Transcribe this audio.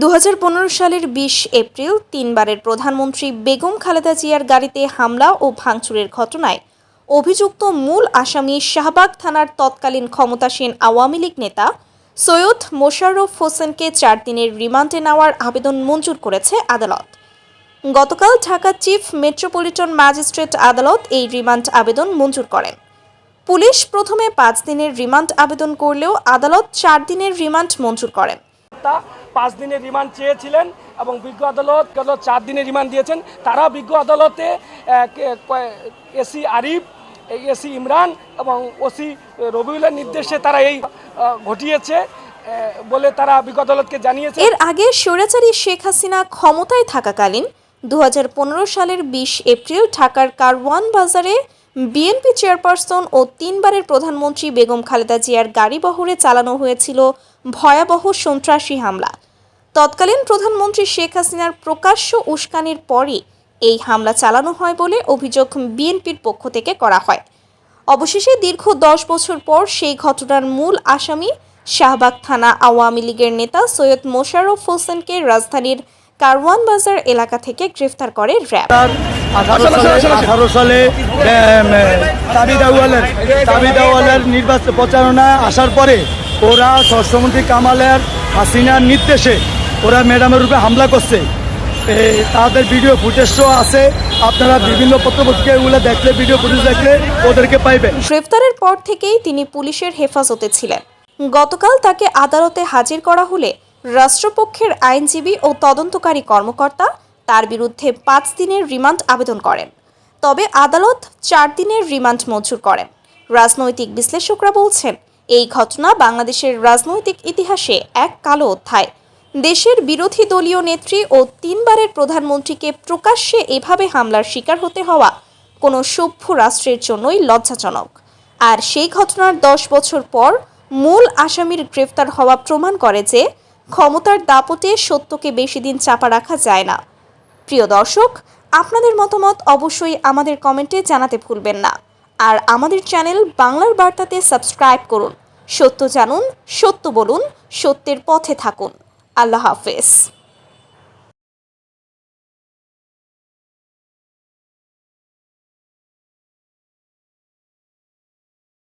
দু হাজার পনেরো সালের বিশ এপ্রিল তিনবারের প্রধানমন্ত্রী বেগম খালেদা জিয়ার গাড়িতে হামলা ও ভাঙচুরের ঘটনায় অভিযুক্ত মূল আসামি শাহবাগ থানার তৎকালীন ক্ষমতাসীন আওয়ামী লীগ নেতা সৈয়দ মোশাররফ হোসেনকে চার দিনের রিমান্ডে নেওয়ার আবেদন মঞ্জুর করেছে আদালত। গতকাল ঢাকা চিফ মেট্রোপলিটন ম্যাজিস্ট্রেট আদালত এই রিমান্ড আবেদন মঞ্জুর করেন। পুলিশ প্রথমে পাঁচ দিনের রিমান্ড আবেদন করলেও আদালত চার দিনের রিমান্ড মঞ্জুর করেন। তা পাঁচ দিনের রিমান্ড চেয়েছিলেন এবং বিজ্ঞ আদালত চার দিনের রিমান্ড দিয়েছেন। তারা বিজ্ঞ আদালতে এসি আরিফ এসি ইমরান এবং ওসি রবিউলের নির্দেশে তারা এই ঘটিয়েছে বলে তারা বিজ্ঞ আদালতকে জানিয়েছে। এর আগে স্বৈরাচারী শেখ হাসিনা ক্ষমতায় থাকাকালীন দু হাজার পনেরো সালের বিশ এপ্রিল ঢাকার কারওয়ান বাজারে বিএনপি চেয়ারপারসন ও তিনবারের প্রধানমন্ত্রী বেগম খালেদা জিয়ার গাড়ি বহরে চালানো হয়েছিল ভয়াবহ সন্ত্রাসী হামলা। তৎকালীন প্রধানমন্ত্রী শেখ হাসিনার প্রকাশ্য উস্কানির পরই এই হামলা চালানো হয় বলে অভিযোগ বিএনপির পক্ষ থেকে করা হয়। অবশেষে দীর্ঘ দশ বছর পর সেই ঘটনার মূল আসামি শাহবাগ থানা আওয়ামী লীগের নেতা সৈয়দ মোশাররফ হোসেনকে রাজধানীর কারওয়ান বাজার এলাকা থেকে গ্রেফতার করে র্যাব। আঠারো সালে তাবিদাওয়ালের তাবিদাওয়ালের নির্বাচন প্রচারণা আসার পরে ওরা স্বরাষ্ট্রমন্ত্রী কামালের হাসিনার নির্দেশে ওরা ম্যাডামের রূপে হামলা করছে। তাদের ভিডিও ফুটেজও আছে। আপনারা বিভিন্ন পত্রপত্রিকা এগুলো দেখলে ভিডিও ফুটেজ দেখলে ওদেরকে পাইবেন। গ্রেফতারের পর থেকেই তিনি পুলিশের হেফাজতে ছিলেন। গতকাল তাকে আদালতে হাজির করা হলে রাষ্ট্রপক্ষের আইনজীবী ও তদন্তকারী কর্মকর্তা তার বিরুদ্ধে পাঁচ দিনের রিমান্ড আবেদন করেন। তবে আদালত চার দিনের রিমান্ড মঞ্জুর করেন। রাজনৈতিক বিশ্লেষকরা বলছেন, এই ঘটনা বাংলাদেশের রাজনৈতিক ইতিহাসে এক কালো অধ্যায়। দেশের বিরোধী দলীয় নেত্রী ও তিনবারের প্রধানমন্ত্রীকে প্রকাশ্যে এভাবে হামলার শিকার হতে হওয়া কোনো সভ্য রাষ্ট্রের জন্যই লজ্জাজনক। আর সেই ঘটনার দশ বছর পর মূল আসামির গ্রেফতার হওয়া প্রমাণ করে যে ক্ষমতার দাপটে সত্যকে বেশি দিন চাপা রাখা যায় না। প্রিয় দর্শক, আপনাদের মতামত অবশ্যই আমাদের কমেন্টে জানাতে ভুলবেন না। আর আমাদের চ্যানেল বাংলার বার্তাতে সাবস্ক্রাইব করুন। সত্য জানুন, সত্য বলুন, সত্যের পথে থাকুন। আল্লাহ হাফেজ।